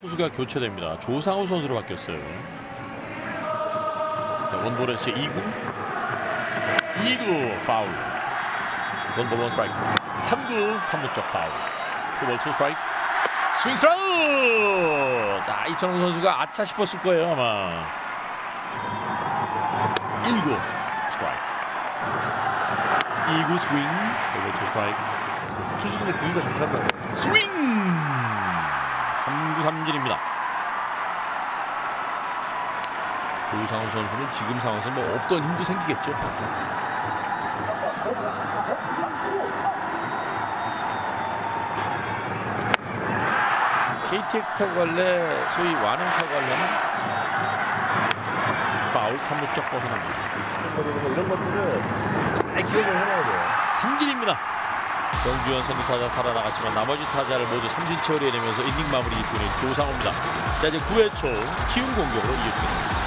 투수가 교체됩니다. 조상우 선수로 바뀌었어요. 자, 원볼에 시 2구. 2구 파울. 원볼 원 스트라이크. 3구 3루 쪽 파울. 투볼 투 스트라이크. 스윙 스라우 자 이천웅 선수가 아차 싶었을 거예요 아마. 1구 스트라이크. 2구 스윙. 투볼 투 스트라이크. 투수들의 구위가 좋다면 스윙 3구 3진입니다 조상우 선수는 지금 상황에서 뭐 없던 힘도 생기겠죠 KTX 타고 갈래 소위 완행 타고 갈래는 파울 3루 쪽 벗어납니다 뭐 이런 것들을 잘 기억을 해놔야 돼요. 삼진입니다. 정주현 선두 타자 살아나갔지만 나머지 타자를 모두 삼진 처리해내면서 이닝 마무리 이끄는 조상호입니다. 자 이제 9회 초 키움 공격으로 이어지겠습니다.